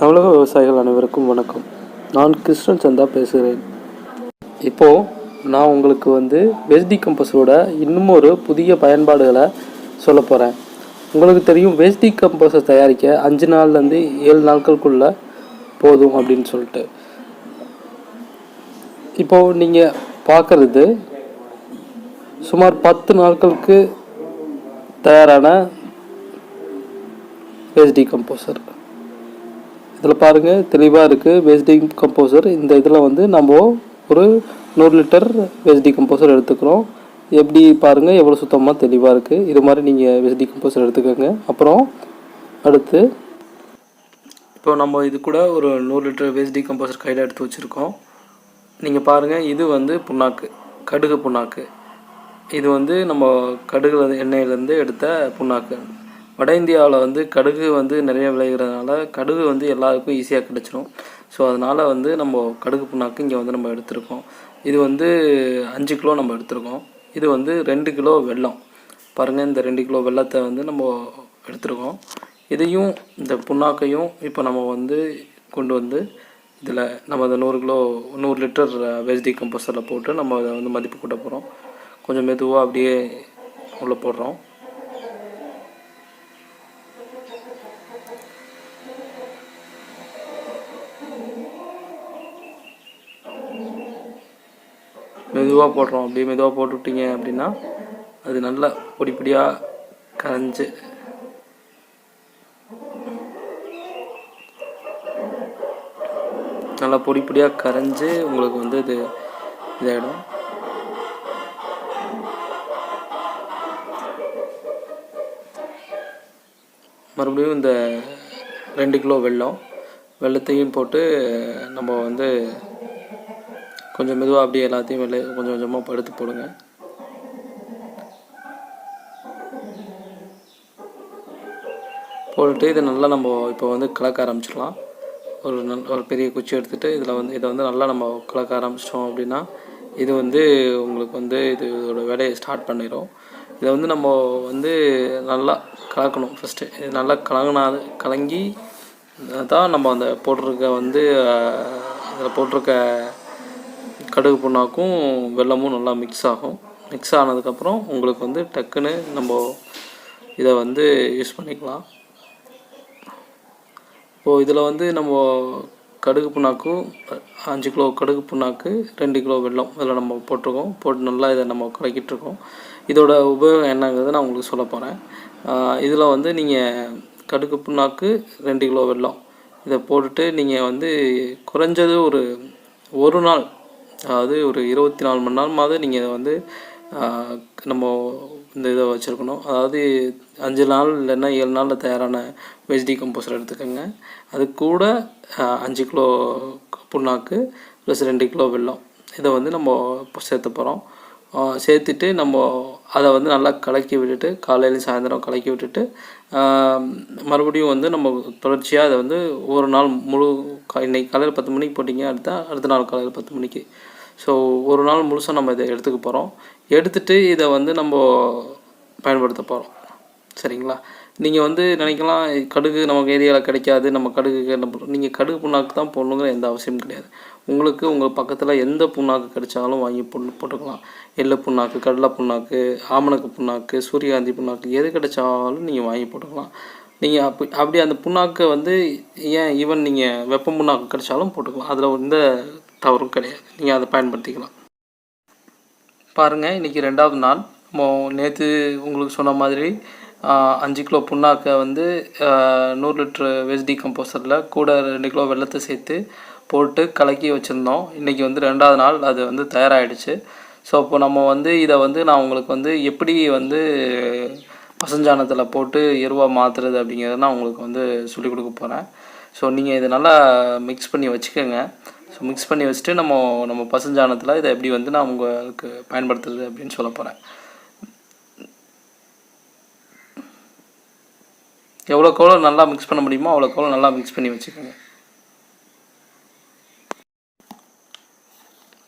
தமிழக விவசாயிகள் அனைவருக்கும் வணக்கம். நான் கிருஷ்ணன் சந்தா பேசுகிறேன். இப்போது நான் உங்களுக்கு வந்து வேஸ்டி கம்பஸோட இன்னும் ஒரு புதிய பயன்பாடுகளை சொல்ல போகிறேன் உங்களுக்கு தெரியும் வேஸ்டி கம்பஸை தயாரிக்க அஞ்சு நாள்லேருந்து ஏழு நாட்களுக்குள்ள போதும் அப்படின்னு சொல்லிட்டு. இப்போது நீங்கள் பார்க்குறது சுமார் பத்து நாட்களுக்கு தயாரான வேஸ்டி கம்போசர் இதில் பாருங்கள் தெளிவாக இருக்குது வேஸ்ட் கம்போசர் இந்த இதில் வந்து நம்ம ஒரு நூறு லிட்டர் வேஸ்ட் கம்போசர் எடுத்துக்கிறோம். எப்படி பாருங்கள் எவ்வளோ சுத்தமாக தெளிவாக இருக்குது இது மாதிரி நீங்கள் வேஸ்ட் கம்போசர் எடுத்துக்கோங்க. அப்புறம் அடுத்து இப்போ நம்ம இது கூட ஒரு நூறு லிட்டர் வேஸ்ட் கம்போசர் கையில் எடுத்து வச்சுருக்கோம். நீங்கள் பாருங்கள் இது வந்து புண்ணாக்கு கடுகு புண்ணாக்கு. இது வந்து நம்ம கடுகு எண்ணெயிலேருந்து எடுத்த புண்ணாக்கு. வட இந்தியாவில் வந்து கடுகு வந்து நிறைய விளைகிறதுனால கடுகு வந்து எல்லாருக்கும் ஈஸியாக கிடச்சிரும். ஸோ அதனால் வந்து நம்ம கடுகு புண்ணாக்கு இங்கே வந்து நம்ம எடுத்திருக்கோம். இது வந்து அஞ்சு கிலோ நம்ம எடுத்திருக்கோம். இது வந்து ரெண்டு கிலோ வெல்லம். பாருங்கள் இந்த ரெண்டு கிலோ வெல்லத்தை வந்து நம்ம எடுத்திருக்கோம். இதையும் இந்த புண்ணாக்கையும் இப்போ நம்ம வந்து கொண்டு வந்து இதில் நம்ம அந்த நூறு கிலோ நூறு லிட்டர் வேஸ்ட் கம்போஸ்டரில் போட்டு நம்ம அதை வந்து மதிப்பு கூட்ட போகிறோம் கொஞ்சம் மெதுவாக அப்படியே உள்ளே போடுறோம். மெதுவாக போடுறோம். அப்படியே மெதுவாக போட்டுவிட்டீங்க அப்படின்னா அது நல்லா பொடி பொடியாக கரைஞ்சி நல்லா பொடி பொடியாக கரைஞ்சி உங்களுக்கு வந்து இது இதாகிடும் மறுபடியும் இந்த ரெண்டு கிலோ வெல்லம் வெள்ளத்தையும் போட்டு நம்ம வந்து கொஞ்சம் மெதுவாக அப்படியே எல்லாத்தையும் வெளியே கொஞ்சம் கொஞ்சமாக படுத்து போடுங்க. போட்டுட்டு இதை நல்லா நம்ம இப்போ வந்து கலக்க ஆரம்பிச்சிடலாம். ஒரு நல் ஒரு பெரிய குச்சி எடுத்துகிட்டு இதில் வந்து இதை வந்து நல்லா நம்ம கலக்க ஆரம்பிச்சிட்டோம் அப்படின்னா இது வந்து உங்களுக்கு வந்து இது இதோட வேலையை ஸ்டார்ட் பண்ணிடும் இதை வந்து நம்ம வந்து நல்லா கலக்கணும் ஃபஸ்ட்டு இது நல்லா கலங்கினா கலங்கி தான் நம்ம அந்த போட்டிருக்க வந்து அதில் போட்டிருக்க கடுகு புண்ணாக்கும் வெல்லமும் நல்லா மிக்ஸ் ஆகும். மிக்ஸ் ஆனதுக்கப்புறம் உங்களுக்கு வந்து டக்குன்னு நம்ம இதை வந்து யூஸ் பண்ணிக்கலாம். இப்போது இதில் வந்து நம்ம கடுகு புண்ணாக்கும் அஞ்சு கிலோ கடுகு புண்ணாக்கு ரெண்டு கிலோ வெல்லம் இதில் நம்ம போட்டிருக்கோம். போட்டு நல்லா இதை நம்ம கலக்கிட்டுருக்கோம். இதோட உபயோகம் என்னங்கிறத நான் உங்களுக்கு சொல்ல போகிறேன் இதில் வந்து நீங்கள் கடுகு புண்ணாக்கு ரெண்டு கிலோ வெல்லம் இதை போட்டுட்டு நீங்கள் வந்து குறைஞ்சது ஒரு ஒரு நாள் அதாவது ஒரு இருபத்தி நாலு மணி நேரமாவது நீங்கள் இதை வந்து நம்ம இந்த இதை வச்சுருக்கணும். அதாவது அஞ்சு நாள் இல்லைன்னா ஏழு நாளில் தயாரான வெஜ் கம்போசர் எடுத்துக்கோங்க. அது கூட அஞ்சு கிலோ புண்ணாக்கு ப்ளஸ் ரெண்டு கிலோ வெல்லம். இதை வந்து நம்ம சேர்த்து போகிறோம் சேர்த்துட்டு நம்ம அதை வந்து நல்லா கலக்கி விட்டுட்டு காலையிலையும் சாயந்தரம் கலக்கி விட்டுட்டு மறுபடியும் வந்து நம்ம தொடர்ச்சியாக அதை வந்து ஒரு நாள் முழு இன்றைக்கி காலையில் பத்து மணிக்கு போட்டிங்க அடுத்த அடுத்த நாள் காலையில் பத்து மணிக்கு. ஸோ ஒரு நாள் முழுசாக நம்ம இதை எடுத்துக்க போகிறோம் எடுத்துகிட்டு இதை வந்து நம்ம பயன்படுத்த போகிறோம் சரிங்களா? நீங்கள் வந்து நினைக்கலாம் கடுகு நமக்கு ஏரியாவில் கிடைக்காது நம்ம கடுகு நம்ம நீங்கள் கடுகு புண்ணாக்கு தான் போடணுங்கிற எந்த அவசியமும் கிடையாது. உங்களுக்கு உங்கள் பக்கத்தில் எந்த புண்ணாக்கு கிடைச்சாலும் வாங்கி போட்டு போட்டுக்கலாம். எள்ளு புண்ணாக்கு கடலை புண்ணாக்கு ஆமணக்கு புண்ணாக்கு சூரியகாந்தி புண்ணாக்கு எது கிடைச்சாலும் நீங்கள் வாங்கி போட்டுக்கலாம். நீங்கள் அப்படி அப்படி அந்த புண்ணாக்கை வந்து ஏன் ஈவன் நீங்கள் வெப்ப புண்ணாக்கு கிடைச்சாலும் போட்டுக்கலாம். அதில் எந்த தவறும் கிடையாது. நீங்கள் அதை பயன்படுத்திக்கலாம். பாருங்கள் இன்றைக்கி ரெண்டாவது நாள். நம்ம நேற்று உங்களுக்கு சொன்ன மாதிரி அஞ்சு கிலோ புண்ணாக்கை வந்து நூறு லிட்ரு வெஜ் கம்போசரில் கூட ரெண்டு கிலோ வெள்ளத்தை சேர்த்து போட்டு கலக்கி வச்சுருந்தோம். இன்றைக்கி வந்து ரெண்டாவது நாள் அது வந்து தயாராகிடுச்சு ஸோ இப்போ நம்ம வந்து இதை வந்து நான் உங்களுக்கு வந்து எப்படி வந்து பசஞ்சானத்தில் போட்டு எருவாக மாற்றுறது அப்படிங்கிறத நான் உங்களுக்கு வந்து சொல்லிக் கொடுக்க போகிறேன் ஸோ நீங்கள் இதை நல்லா மிக்ஸ் பண்ணி வச்சுக்கோங்க. ஸோ மிக்ஸ் பண்ணி வச்சுட்டு நம்ம நம்ம பசஞ்சானத்தில் இதை எப்படி வந்து நான் உங்களுக்கு பயன்படுத்துறது அப்படின்னு சொல்ல போகிறேன் எவ்வளோக்கு எவ்வளோ நல்லா மிக்ஸ் பண்ண முடியுமோ அவ்வளோக்கு எவ்வளோ நல்லா மிக்ஸ் பண்ணி வச்சுக்கோங்க.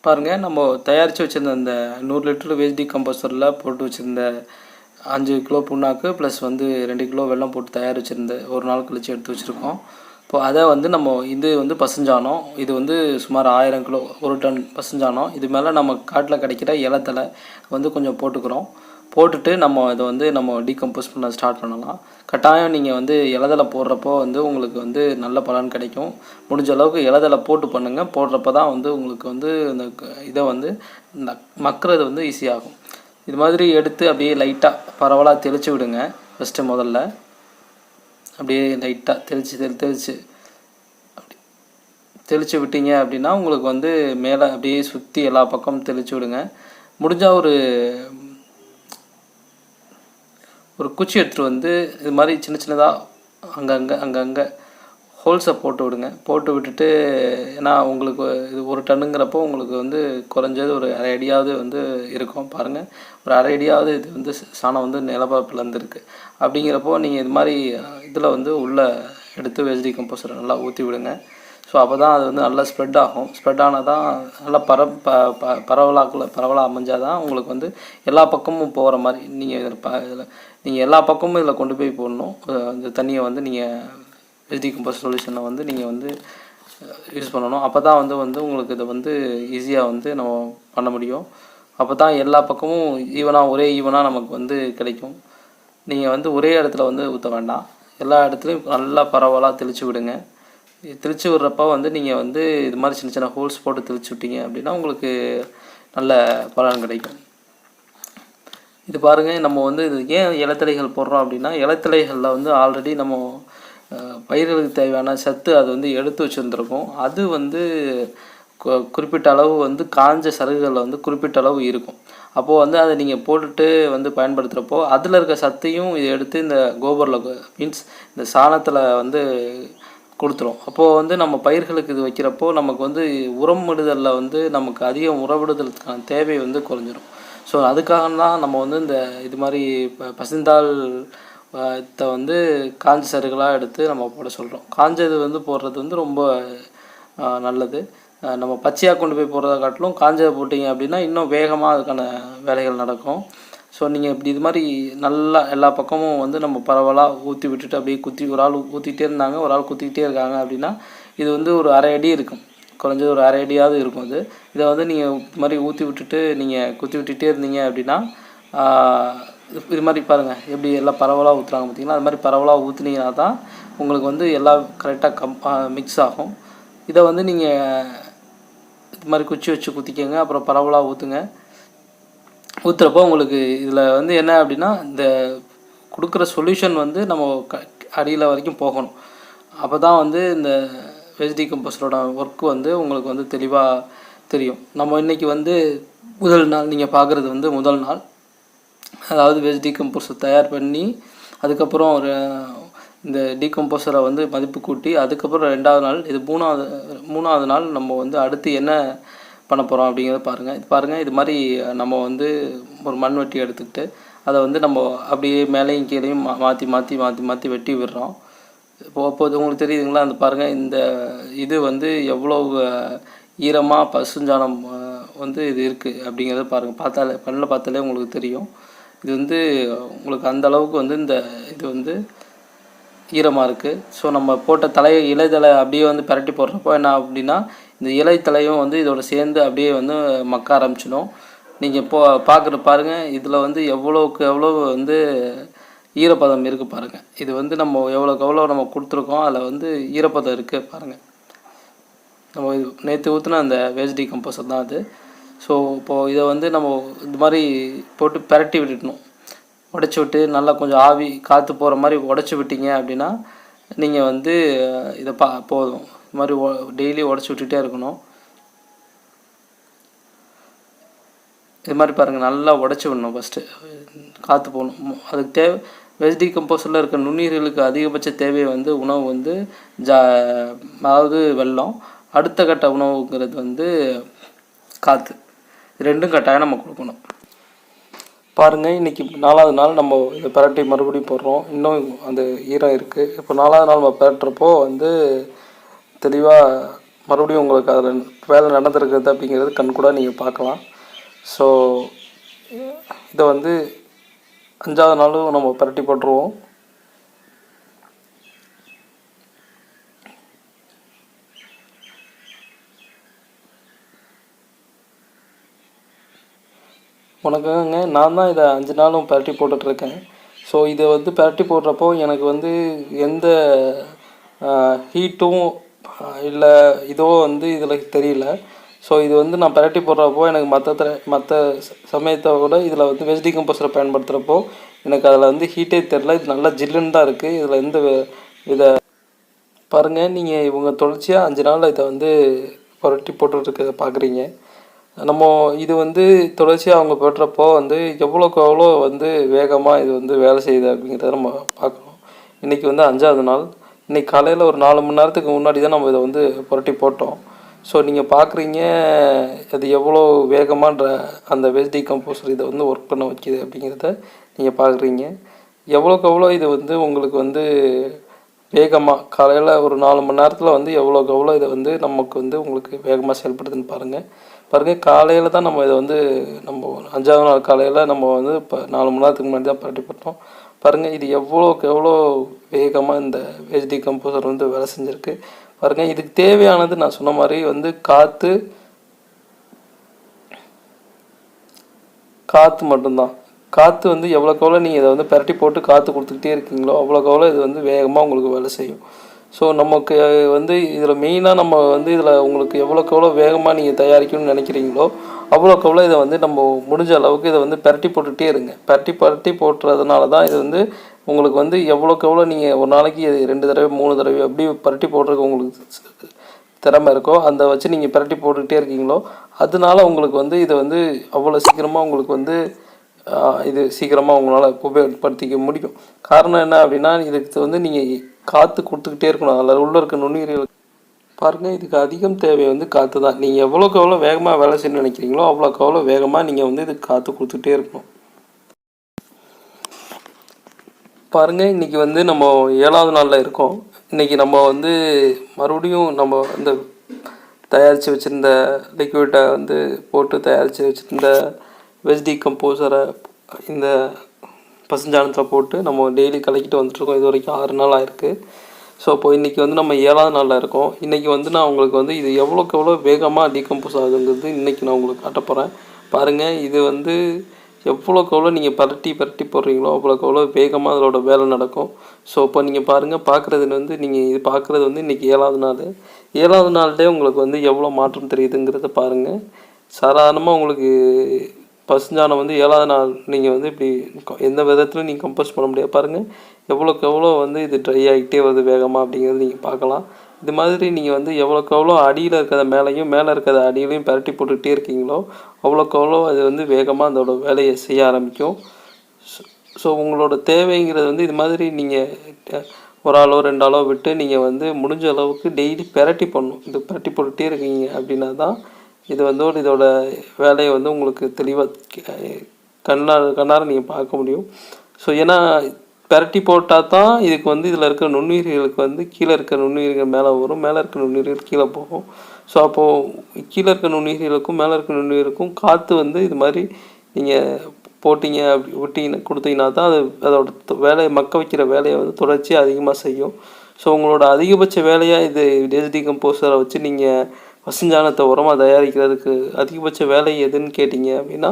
பாருங்கள் நம்ம தயாரித்து வச்சுருந்த அந்த நூறு லிட்டர் வேஸ்டி கம்போஸ்டரில் போட்டு வச்சுருந்த அஞ்சு கிலோ புண்ணாக்கு ப்ளஸ் வந்து ரெண்டு கிலோ வெள்ளம் போட்டு தயார் வச்சுருந்த ஒரு நாள் கழித்து எடுத்து வச்சுருக்கோம். இப்போ அதை வந்து நம்ம இது வந்து பசுஞ்சாணம் இது வந்து சுமார் ஆயிரம் கிலோ ஒரு டன் பசுஞ்சாணம். இது மேலே நம்ம காட்டில் கிடைக்கிற இலத்தலை வந்து கொஞ்சம் போட்டுக்கிறோம். போட்டுட்டு நம்ம இதை வந்து நம்ம டீகம்போஸ் பண்ண ஸ்டார்ட் பண்ணலாம். கட்டாயம் நீங்கள் வந்து இலதலை போடுறப்போ வந்து உங்களுக்கு வந்து நல்ல பலன் கிடைக்கும். முடிஞ்ச அளவுக்கு இலதலை போட்டு பண்ணுங்கள் போடுறப்ப தான் வந்து உங்களுக்கு வந்து இந்த இதை வந்து மக்கிறது வந்து ஈஸியாகும் இது மாதிரி எடுத்து அப்படியே லைட்டாக பரவலாக தெளித்து விடுங்க. ஃபஸ்ட்டு முதல்ல. அப்படியே லைட்டாக தெளித்து தெளி தெளித்து அப்படி தெளித்து விட்டீங்க அப்படின்னா உங்களுக்கு வந்து மேலே அப்படியே சுற்றி எல்லா பக்கமும் தெளித்து விடுங்க. முடிஞ்சால் ஒரு ஒரு குச்சி எடுத்துகிட்டு வந்து இது மாதிரி சின்ன சின்னதாக அங்கங்கே அங்கங்கே ஹோல்ஸை போட்டு விடுங்க. போட்டு விட்டுட்டு ஏன்னா உங்களுக்கு இது ஒரு டன்னுங்கிறப்போ உங்களுக்கு வந்து குறைஞ்சது ஒரு அரை அடியாவது வந்து இருக்கும். பாருங்கள் ஒரு அரை அடியாவது இது வந்து சாணம் வந்து நிலப்பரப்பில் இருந்துருக்கு அப்படிங்கிறப்போ நீங்கள் இது மாதிரி இதில் வந்து உள்ளே எடுத்து வெஜிடி கம்போஸ்டரை நல்லா ஊற்றி விடுங்க. ஸோ அப்போ தான் அது வந்து நல்லா ஸ்ப்ரெட் ஆகும். ஸ்ப்ரெட் ஆனால் தான் நல்லா பர ப ப பரவலாக்குள்ள பரவலாக அமைஞ்சால் தான் உங்களுக்கு வந்து எல்லா பக்கமும் போகிற மாதிரி நீங்கள் இதில் ப இதில் நீங்கள் எல்லா பக்கமும் இதில் கொண்டு போய் போடணும். இந்த அந்த தண்ணியை வந்து நீங்கள் எழுதி கம்போஸ்ட் சொல்யூஷனை வந்து நீங்கள் வந்து யூஸ் பண்ணணும். அப்போ தான் வந்து வந்து உங்களுக்கு இதை வந்து ஈஸியாக வந்து நம்ம பண்ண முடியும். அப்போ தான் எல்லா பக்கமும் ஈவனாக ஒரே ஈவனாக நமக்கு வந்து கிடைக்கும். நீங்கள் வந்து ஒரே இடத்துல வந்து ஊற்ற வேண்டாம். எல்லா இடத்துலையும் நல்லா பரவலாக தெளித்து விடுங்க. தெளித்து விடுறப்ப வந்து நீங்கள் வந்து இது மாதிரி சின்ன சின்ன ஹோல்ஸ் போட்டு தெளிச்சு விட்டீங்க அப்படின்னா உங்களுக்கு நல்ல பலன் கிடைக்கும். இது பாருங்கள் நம்ம வந்து இது ஏன் இலத்தலைகள் போடுறோம் அப்படின்னா இலத்தலைகளில் வந்து ஆல்ரெடி நம்ம பயிர்களுக்கு தேவையான சத்து அது வந்து எடுத்து வச்சுருந்துருக்கும். அது வந்து குறிப்பிட்ட அளவு வந்து காஞ்ச சருகுகளில் வந்து குறிப்பிட்ட அளவு இருக்கும். அப்போது வந்து அதை நீங்கள் போட்டுட்டு வந்து பயன்படுத்துகிறப்போ அதில் இருக்க சத்தையும் இதை எடுத்து இந்த கோபரில் மீன்ஸ் இந்த சாணத்தில் வந்து கொடுத்துரும். அப்போது வந்து நம்ம பயிர்களுக்கு இது வைக்கிறப்போ நமக்கு வந்து உரமிடுதலில் வந்து நமக்கு அதிகம் உரமிடுதலுக்கான தேவை வந்து குறைஞ்சிரும். ஸோ அதுக்காக தான் நம்ம வந்து இந்த இது மாதிரி ப பசுந்தாள் இதை வந்து காஞ்ச சருகளாக எடுத்து நம்ம போட சொல்கிறோம் காஞ்சது வந்து போடுறது வந்து ரொம்ப நல்லது. நம்ம பச்சையாக கொண்டு போய் போடுறத காட்டிலும் காஞ்சதை போட்டிங்க அப்படின்னா இன்னும் வேகமாக அதுக்கான வேலைகள் நடக்கும். ஸோ நீங்கள் இப்படி இது மாதிரி நல்லா எல்லா பக்கமும் வந்து நம்ம பரவலாக ஊற்றி விட்டுட்டு அப்படியே குத்தி ஒரு ஆள் ஊற்றிக்கிட்டே இருந்தாங்க ஒரு ஆள் குத்திக்கிட்டே இருக்காங்க அப்படின்னா இது வந்து ஒரு அரை அடி இருக்கும். குறைஞ்சது ஒரு அரை அடியாவது இருக்கும் அது. இதை வந்து நீங்கள் இது மாதிரி ஊற்றி விட்டுட்டு நீங்கள் குத்தி விட்டுட்டே இருந்தீங்க அப்படின்னா இது- மாதிரி பாருங்கள் எப்படி எல்லாம் பரவலாக ஊற்றுறாங்க பார்த்தீங்கன்னா அது மாதிரி பரவலாக ஊற்றுனீங்கன்னா தான் உங்களுக்கு வந்து எல்லாம் கரெக்டாக கம் மிக்ஸ் ஆகும். இதை வந்து நீங்கள் இது மாதிரி குச்சி வச்சு குத்திக்கோங்க அப்புறம் பரவலாக ஊற்றுங்க ஊற்றுறப்போ உங்களுக்கு இதில் வந்து என்ன அப்படின்னா இந்த கொடுக்குற சொல்யூஷன் வந்து நம்ம க அடியில் வரைக்கும் போகணும். அப்போ தான் வந்து இந்த வெஜிடி கம்போஸ்டரோட ஒர்க் வந்து உங்களுக்கு வந்து தெளிவாக தெரியும். நம்ம இன்றைக்கி வந்து முதல் நாள் நீங்கள் பார்க்குறது வந்து முதல் நாள். அதாவது வெஜ் டீகம்போஸர் தயார் பண்ணி அதுக்கப்புறம் ஒரு இந்த டீகம்போஸரை வந்து மதிப்பு கூட்டி அதுக்கப்புறம் ரெண்டாவது நாள் இது மூணாவது மூணாவது நாள் நம்ம வந்து அடுத்து என்ன பண்ண போகிறோம் அப்படிங்கிறத பாருங்கள் இது பாருங்கள் இது மாதிரி நம்ம வந்து ஒரு மண்வெட்டி எடுத்துக்கிட்டு அதை வந்து நம்ம அப்படியே மேலேயும் கீழேயும் மா மாற்றி மாற்றி மாற்றி மாற்றி வெட்டி விடுறோம். இப்போ அப்போது உங்களுக்கு தெரியுதுங்களா? அந்த பாருங்கள் இந்த இது வந்து எவ்வளோ ஈரமாக பசுஞ்சாணம் வந்து இது இருக்குது அப்படிங்கிறத பாருங்கள் பார்த்தாலே கண்ணில் பார்த்தாலே உங்களுக்கு தெரியும். இது வந்து உங்களுக்கு அந்த அளவுக்கு வந்து இந்த இது வந்து ஈரமாக இருக்குது ஸோ நம்ம போட்ட தலையை இலைத்தலை அப்படியே வந்து பிரட்டி போடுறப்போ என்ன அப்படின்னா இந்த இலைத்தலையும் வந்து இதோட சேர்ந்து அப்படியே வந்து மக்க ஆரம்பிச்சிடும். நீங்கள் போ பார்க்குற பாருங்கள் இதில் வந்து எவ்வளோக்கு எவ்வளோ வந்து ஈரப்பதம் இருக்குது பாருங்கள் இது வந்து நம்ம எவ்வளோக்கு எவ்வளோ நம்ம கொடுத்துருக்கோம் அதில் வந்து ஈரப்பதம் இருக்குது பாருங்கள் நம்ம இது நேற்று ஊற்றின அந்த வேஸ்ட் கம்போசர் தான் அது. ஸோ இப்போது இதை வந்து நம்ம இது மாதிரி போட்டு பிரட்டி விட்டுடணும். உடச்சி விட்டு நல்லா கொஞ்சம் ஆவி காற்று போகிற மாதிரி உடச்சி விட்டீங்க அப்படின்னா நீங்கள் வந்து இதை பா போதும். இது மாதிரி டெய்லி உடச்சி விட்டுட்டே இருக்கணும். இது மாதிரி பாருங்கள் நல்லா உடச்சி விடணும் ஃபஸ்ட்டு காற்று போகணும். அதுக்கு தேவை வெஜ் கம்போஸில் இருக்க நுண்ணீர்களுக்கு அதிகபட்ச தேவை வந்து உணவு வந்து ஜா அதாவது வெல்லம். அடுத்த கட்ட உணவுங்கிறது வந்து காற்று இது ரெண்டும் கட்டாயம் நம்ம கொடுக்கணும். பாருங்கள் இன்றைக்கி நாலாவது நாள் நம்ம இதை பிரட்டி மறுபடியும் போடுறோம். இன்னும் அந்த ஈரம் இருக்குது இப்போ நாலாவது நாள் நம்ம பிரட்டுறப்போ வந்து தெளிவாக மறுபடியும் உங்களுக்கு அதில் வேலை நடந்திருக்கிறது அப்படிங்கிறது கண் கூட நீங்கள் பார்க்கலாம். ஸோ இதை வந்து அஞ்சாவது நாளும் நம்ம பிரட்டி போட்டுருவோம். வணக்கங்க. நான் தான் இதை அஞ்சு நாளும் பரட்டி போட்டுட்ருக்கேன். ஸோ இதை வந்து பரட்டி போடுறப்போ எனக்கு வந்து எந்த ஹீட்டும் இல்லை இதோ வந்து இதில் தெரியல. ஸோ இது வந்து நான் பரட்டி போடுறப்போ எனக்கு மற்ற மற்ற சமயத்தை விட இதில் வந்து வெஜ் டிகம்போசரை பயன்படுத்துகிறப்போ எனக்கு அதில் வந்து ஹீட்டே தெரில இது நல்லா ஜில்லுன்னு தான் இருக்குது இதில் எந்த இதை பாருங்கள் நீங்கள் இவங்க தொடர்ச்சியாக அஞ்சு நாள் இதை வந்து புரட்டி போட்டுட்ருக்கத பார்க்குறீங்க. நம்ம இது வந்து தொடர்ச்சியாக அவங்க பெற்றப்போ வந்து எவ்வளோக்கு எவ்வளோ வந்து வேகமாக இது வந்து வேலை செய்யுது அப்படிங்கிறத நம்ம பார்க்கணும். இன்றைக்கி வந்து அஞ்சாவது நாள். இன்றைக்கி காலையில் ஒரு நாலு மணி நேரத்துக்கு முன்னாடி தான் நம்ம இதை வந்து புரட்டி போட்டோம். ஸோ நீங்கள் பார்க்குறீங்க அது எவ்வளோ வேகமான்ற அந்த வெஜ் டிகம்போசர் இதை வந்து ஒர்க் பண்ண வைக்கிது அப்படிங்கிறத நீங்கள் பார்க்குறீங்க எவ்வளோக்கு எவ்வளோ இது வந்து உங்களுக்கு வந்து வேகமாக காலையில் ஒரு நாலு மணி நேரத்தில் வந்து எவ்வளோக்கு எவ்வளோ இதை வந்து நமக்கு வந்து உங்களுக்கு வேகமாக செயல்படுதுன்னு பாருங்கள் பாருங்கள் காலையில் தான் நம்ம இதை வந்து நம்ம அஞ்சாவது நாள் காலையில் நம்ம வந்து இப்போ நாலு மணி நேரத்துக்கு முன்னாடி தான் பரட்டி போட்டோம். பாருங்கள் இது எவ்வளோக்கு எவ்வளோ வேகமாக இந்த ஹெச்டி கம்போசர் வந்து வேலை செஞ்சுருக்கு. பாருங்கள் இதுக்கு தேவையானது நான் சொன்ன மாதிரி வந்து காற்று காற்று மட்டும்தான். காற்று வந்து எவ்வளோக்கு எவ்வளோ நீங்கள் இதை வந்து பரட்டி போட்டு காற்று கொடுத்துக்கிட்டே இருக்கீங்களோ அவ்வளோக்கு எவ்வளோ இது வந்து வேகமாக உங்களுக்கு வேலை செய்யும். ஸோ நமக்கு வந்து இதில் மெயினாக நம்ம வந்து இதில் உங்களுக்கு எவ்வளோக்கு எவ்வளோ வேகமாக நீங்கள் தயாரிக்கணும்னு நினைக்கிறீங்களோ அவ்வளோக்கு அவ்வளோ இதை வந்து நம்ம முடிஞ்ச அளவுக்கு இதை வந்து பரட்டி போட்டுகிட்டே இருங்க. பரட்டி பரட்டி போட்டுறதுனால தான் இது வந்து உங்களுக்கு வந்து எவ்வளோக்கு எவ்வளோ நீங்கள் ஒரு நாளைக்கு இது ரெண்டு தடவை மூணு தடவை அப்படி பரட்டி போடுறதுக்கு உங்களுக்கு திறமை இருக்கோ அந்த வச்சு நீங்கள் பிரட்டி போட்டுக்கிட்டே இருக்கீங்களோ அதனால உங்களுக்கு வந்து இதை வந்து அவ்வளோ சீக்கிரமாக உங்களுக்கு வந்து இது சீக்கிரமாக உங்களால் உபயோகப்படுத்திக்க முடியும். காரணம் என்ன அப்படின்னா இதுக்கு வந்து நீங்கள் காற்று கொடுத்துக்கிட்டே இருக்கணும். அதில் உள்ள இருக்க நுண்ணுயிர்கள் பாருங்கள் இதுக்கு அதிகம் தேவை வந்து காற்று தான். நீங்கள் எவ்வளோக்கு எவ்வளோ வேகமாக வேலை செய்யணும்னு நினைக்கிறீங்களோ அவ்வளோக்கு அவ்வளோ வேகமாக நீங்கள் வந்து இதுக்கு காற்று கொடுத்துக்கிட்டே இருக்கணும். பாருங்கள் இன்றைக்கி வந்து நம்ம ஏழாவது நாளில் இருக்கோம். இன்றைக்கி நம்ம வந்து மறுபடியும் நம்ம இந்த தயாரித்து வச்சுருந்த லிக்விட்டை வந்து போட்டு தயாரித்து வச்சுருந்த வெஜ் டிகம்போசரை இந்த பசுஞ்சாணத்தில் போட்டு நம்ம டெய்லி கலக்கிட்டு வந்துட்டுருக்கோம். இது வரைக்கும் ஆறு நாள் ஆயிருக்கு. ஸோ இப்போ இன்றைக்கி வந்து நம்ம ஏழாவது நாளில் இருக்கோம். இன்றைக்கி வந்து நான் உங்களுக்கு வந்து இது எவ்வளோக்கு எவ்வளோ வேகமாக டீகம்போஸ் ஆகுங்கிறது இன்றைக்கி நான் உங்களுக்கு காட்ட போகிறேன் பாருங்கள் இது வந்து எவ்வளோக்கு எவ்வளோ நீங்கள் பரட்டி பரட்டி போடுறீங்களோ அவ்வளோக்கு எவ்வளோ வேகமாக அதோட வேலை நடக்கும். ஸோ இப்போ நீங்கள் பாருங்கள் பார்க்குறது வந்து நீங்கள் இது பார்க்குறது வந்து இன்றைக்கி ஏழாவது நாள். ஏழாவது நாள்லேயே உங்களுக்கு வந்து எவ்வளோ மாற்றம் தெரியுதுங்கிறத பாருங்கள் சாதாரணமாக உங்களுக்கு பசுஞ்சாணம் வந்து ஏழாவது நாள் நீங்கள் வந்து இப்படி எந்த விதத்துலையும் நீங்கள் கம்போஸ் பண்ண முடியாது. பாருங்கள் எவ்வளோக்கு எவ்வளோ வந்து இது ட்ரை ஆகிட்டே வருது வேகமாக அப்படிங்கிறது நீங்கள் பார்க்கலாம். இது மாதிரி நீங்கள் வந்து எவ்வளோக்கு எவ்வளோ அடியில் இருக்கிறத மேலேயும் மேலே இருக்கிறத அடியிலையும் பரட்டி போட்டுக்கிட்டே இருக்கீங்களோ அவ்வளோக்கு எவ்வளோ அது வந்து வேகமாக அதோட வேலையை செய்ய ஆரம்பிக்கும். ஸோ உங்களோட தேவைங்கிறது வந்து இது மாதிரி நீங்கள் ஒரு ஆளோ ரெண்டு ஆளோ விட்டு நீங்கள் வந்து முடிஞ்ச அளவுக்கு டெய்லி பெரட்டி பண்ணணும் இது பெரட்டி போட்டுகிட்டே இருக்கீங்க அப்படின்னா தான் இது வந்து ஒரு இதோட வேலையை வந்து உங்களுக்கு தெளிவாக கண்ணார் கண்ணார நீங்கள் பார்க்க முடியும். ஸோ ஏன்னா பெரட்டி போட்டால் தான் இதுக்கு வந்து இதில் இருக்கிற நுண்ணுயிர்களுக்கு வந்து கீழே இருக்கிற நுண்ணுயிர்கள் மேலே வரும். மேலே இருக்கிற நுண்ணுயிர்கள் கீழே போகும். ஸோ அப்போது கீழே இருக்க நுண்ணுயிர்களுக்கும் மேலே இருக்க நுண்ணுயிர்களுக்கும் காற்று வந்து இது மாதிரி நீங்கள் போட்டிங்க அப்படி விட்டிங்கன்னா கொடுத்தீங்கன்னா தான் அது அதோட வேலையை மக்க வைக்கிற வேலையை வந்து தொடர்ச்சியாக அதிகமாக செய்யும். ஸோ உங்களோட அதிகபட்ச வேலையாக இது டெஸ்டி கம்போசரை வச்சு நீங்கள் பசுஞ்சாணத்தை உரமாக தயாரிக்கிறதுக்கு அதிகபட்ச வேலை எதுன்னு கேட்டிங்க அப்படின்னா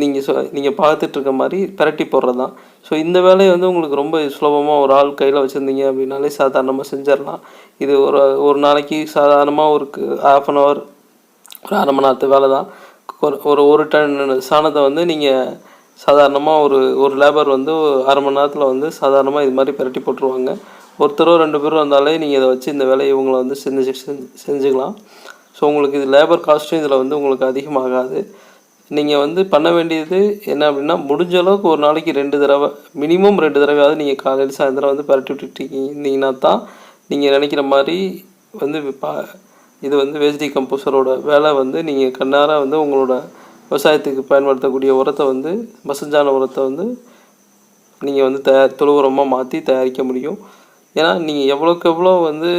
நீங்கள் சொ நீங்கள் பார்த்துட்டு இருக்க மாதிரி பிரட்டி போடுறது தான் ஸோ இந்த வேலையை வந்து உங்களுக்கு ரொம்ப சுலபமாக ஒரு ஆள் கையில் வச்சுருந்தீங்க அப்படின்னாலே சாதாரணமாக செஞ்சிடலாம். இது ஒரு ஒரு நாளைக்கு சாதாரணமாக ஒரு ஹாஃப் அன் ஹவர் ஒரு அரை மணி நேரத்து வேலை தான். ஒரு ஒரு ஒரு டன் சாணத்தை வந்து நீங்கள் சாதாரணமாக ஒரு ஒரு லேபர் வந்து அரை மணி நேரத்தில் வந்து சாதாரணமாக இது மாதிரி பிரட்டி போட்டுருவாங்க. ஒருத்தரோ ரெண்டு பேரும் வந்தாலே நீங்கள் இதை வச்சு இந்த வேலையை இவங்களை வந்து செஞ்சு செஞ்சு செஞ்சுக்கலாம். ஸோ உங்களுக்கு இது லேபர் காஸ்ட்டும் இதில் வந்து உங்களுக்கு அதிகமாகாது. நீங்கள் வந்து பண்ண வேண்டியது என்ன அப்படின்னா முடிஞ்ச அளவுக்கு ஒரு நாளைக்கு ரெண்டு தடவை மினிமம் ரெண்டு தடவையாவது நீங்கள் காலையில் சாயந்தரம் வந்து பரட்டி விட்டுட்டு இருந்தீங்கன்னா தான் நீங்கள் நினைக்கிற மாதிரி வந்து பா இது வந்து வேஸ்டி கம்போசரோட வேலை வந்து நீங்கள் கண்ணார வந்து உங்களோட விவசாயத்துக்கு பயன்படுத்தக்கூடிய உரத்தை வந்து பசுஞ்சாண உரத்தை வந்து நீங்கள் வந்து தயார் தொழு உரமாக மாற்றி தயாரிக்க முடியும். ஏன்னா நீங்கள் எவ்வளோக்கு எவ்வளோ வந்து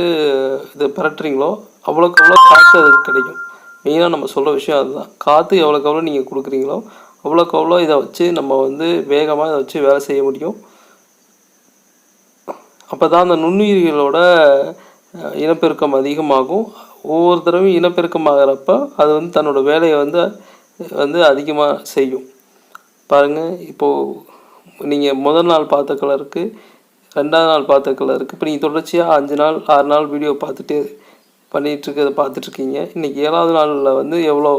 இதை பரட்டுறீங்களோ அவ்வளோக்கு அவ்வளோ காற்று அதுக்கு கிடைக்கும். மெயினாக நம்ம சொல்கிற விஷயம் அதுதான். காற்று எவ்வளோக்கு எவ்வளோ நீங்கள் கொடுக்குறீங்களோ அவ்வளோக்கு அவ்வளோ இதை வச்சு நம்ம வந்து வேகமாக இதை வச்சு வேலை செய்ய முடியும். அப்போ தான் அந்த நுண்ணுயிரிகளோட இனப்பெருக்கம் அதிகமாகும். ஒவ்வொரு தடவையும் இனப்பெருக்கம் ஆகிறப்ப அது வந்து தன்னோட வேலையை வந்து வந்து அதிகமாக செய்யும். பாருங்கள் இப்போது நீங்கள் முதல் நாள் பார்த்த கலருக்கு ரெண்டாவது நாள் பார்த்த கலருக்கு இப்போ நீங்கள் தொடர்ச்சியாக அஞ்சு நாள் ஆறு நாள் வீடியோ பார்த்துட்டே பண்ணிகிட்டு இருக்கிறத பார்த்துட்ருக்கீங்க. இன்றைக்கி ஏழாவது நாளில் வந்து எவ்வளோ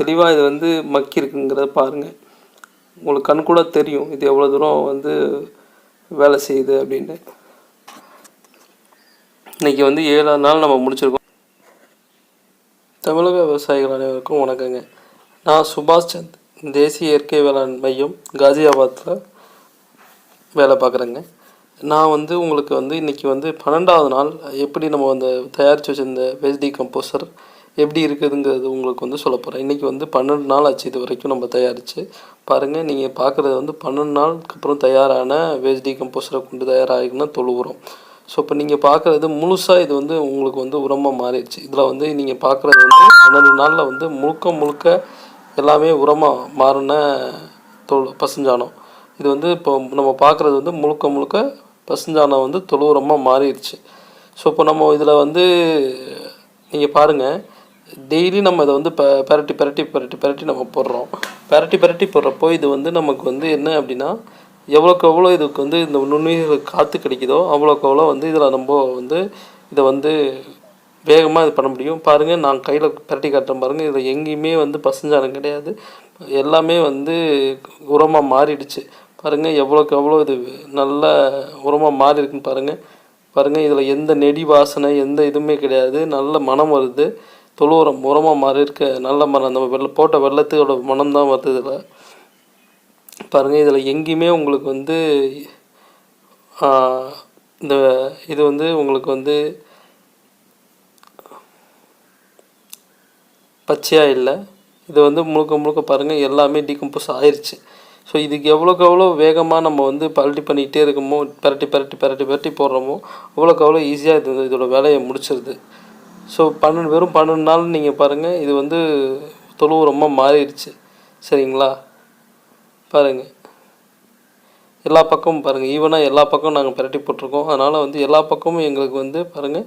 தெளிவாக இது வந்து மக்கி இருக்குங்கிறத பாருங்கள் உங்களுக்கு கண் கூட தெரியும் இது எவ்வளோ தூரம் வந்து வேலை செய்யுது அப்படின்னு. இன்றைக்கி வந்து ஏழாவது நாள் நம்ம முடிச்சிருக்கோம். தமிழக விவசாயிகள் அனைவருக்கும் வணக்கங்க. நான் சுபாஷ் சந்த் தேசிய இயற்கை வேளாண் மையம் காசியாபாத்தில் வேலை பார்க்குறேங்க. நான் வந்து உங்களுக்கு வந்து இன்றைக்கி வந்து பன்னெண்டாவது நாள் எப்படி நம்ம அந்த தயாரித்து வச்சிருந்த வேஸ்ட் கம்போசர் எப்படி இருக்குதுங்கிறது உங்களுக்கு வந்து சொல்ல போகிறேன் இன்றைக்கி வந்து பன்னெண்டு நாள் ஆச்சு இது வரைக்கும் நம்ம தயாரித்து பாருங்கள் நீங்கள் பார்க்குறது வந்து பன்னெண்டு நாளுக்கு அப்புறம் தயாரான வேஸ்ட் கம்போசரை கொண்டு தயாராகினா தொழு உரம் ஸோ இப்போ நீங்கள் பார்க்குறது முழுசாக இது வந்து உங்களுக்கு வந்து உரமாக மாறிடுச்சு. இதில் வந்து நீங்கள் பார்க்குறது வந்து பன்னெண்டு நாளில் வந்து முழுக்க முழுக்க எல்லாமே உரமாக மாறின தொழு பசுஞ்சானம் இது வந்து இப்போ நம்ம பார்க்குறது வந்து முழுக்க முழுக்க பசுஞ்சாணம் வந்து தொழு உரமாக மாறிடுச்சு. ஸோ இப்போ நம்ம இதில் வந்து நீங்கள் பாருங்கள் டெய்லி நம்ம இதை வந்து ப பெரட்டி பெரட்டி பெரட்டி பெரட்டி நம்ம போடுறோம். பெரட்டி பெரட்டி போடுறப்போ இது வந்து நமக்கு வந்து என்ன அப்படின்னா எவ்வளோக்கு எவ்வளோ இதுக்கு வந்து இந்த நுண்ணுயிர்கள் காற்று கிடைக்குதோ அவ்வளோக்கு அவ்வளோ வந்து இதில் நம்ம வந்து இதை வந்து வேகமாக இது பண்ண முடியும். பாருங்கள் நான் கையில் பெரட்டி காட்டுறேன் பாருங்கள் இதில் எங்கேயுமே வந்து பசுஞ்சாணம் கிடையாது. எல்லாமே வந்து உரமாக மாறிடுச்சு. பாருங்கள் எவ்வளோக்கு எவ்வளோ இது நல்ல உரமாக மாறி இருக்குன்னு பாருங்கள் பாருங்கள் இதில் எந்த நெடி வாசனை எந்த இதுவுமே கிடையாது. நல்ல மனம் வருது. தொழு உரம் உரமாக மாறி இருக்க நல்ல மரம் அந்த வெள்ள போட்ட வெள்ளத்தோட மனம் தான் வருது இதில். பாருங்கள் இதில் எங்கேயுமே உங்களுக்கு வந்து இந்த இது வந்து உங்களுக்கு வந்து பச்சையாக இல்லை. இது வந்து முழுக்க முழுக்க பாருங்கள் எல்லாமே டீகம்போஸ் ஆயிடுச்சு ஸோ இதுக்கு எவ்வளோக்கு எவ்வளோ வேகமாக நம்ம வந்து பரட்டி பண்ணிக்கிட்டே இருக்கமோ பரட்டி பரட்டி பரட்டி பரட்டி போடுறோமோ அவ்வளோக்கு அவ்வளோ ஈஸியாக இது இதோட வேலையை முடிச்சிருது. ஸோ பன்னெண்டு வெறும் பன்னெண்டு நாள் நீங்கள் பாருங்கள் இது வந்து தொழுவு ரொம்ப மாறிடுச்சு. சரிங்களா? பாருங்கள் எல்லா பக்கமும் பாருங்கள் ஈவனாக எல்லா பக்கமும் நாங்கள் பரட்டி போட்டிருக்கோம். அதனால் வந்து எல்லா பக்கமும் எங்களுக்கு வந்து பாருங்கள்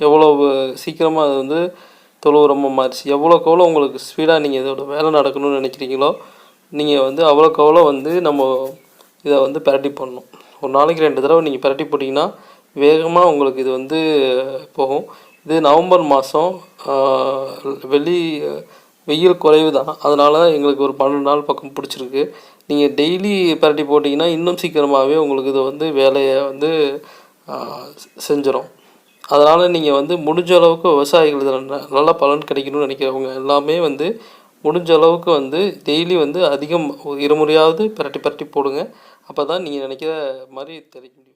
எவ்வளோ சீக்கிரமாக அது வந்து தொழுவு ரொம்ப மாறிச்சு எவ்வளோக்கு எவ்வளோ உங்களுக்கு ஸ்பீடாக நீங்கள் இதோட வேலை நடக்கணும்னு நினைக்கிறீங்களோ நீங்கள் வந்து அவ்வளோக்கு அவ்வளோ வந்து நம்ம இதை வந்து பரட்டி பண்ணணும் ஒரு நாளைக்கு ரெண்டு தடவை நீங்கள் பரட்டி போட்டிங்கன்னா வேகமாக உங்களுக்கு இது வந்து போகும். இது நவம்பர் மாதம் வெளி வெயில் குறைவு தான். அதனால் எங்களுக்கு ஒரு பன்னெண்டு நாள் பக்கம் பிடிச்சிருக்கு. நீங்கள் டெய்லி பரட்டி போட்டிங்கன்னா இன்னும் சீக்கிரமாகவே உங்களுக்கு இது வந்து வேலையை வந்து செஞ்சிடும் அதனால் நீங்கள் வந்து முடிஞ்ச அளவுக்கு விவசாயிகள் இதில் நல்ல பலன் கிடைக்கணும்னு நினைக்கிறவங்க எல்லாமே வந்து முடிஞ்ச அளவுக்கு வந்து டெய்லி வந்து அதிகம் இருமுறையாவது பரட்டி பரட்டி போடுங்க. அப்போ தான் நீங்கள் நினைக்கிற மாதிரி தெரியும்.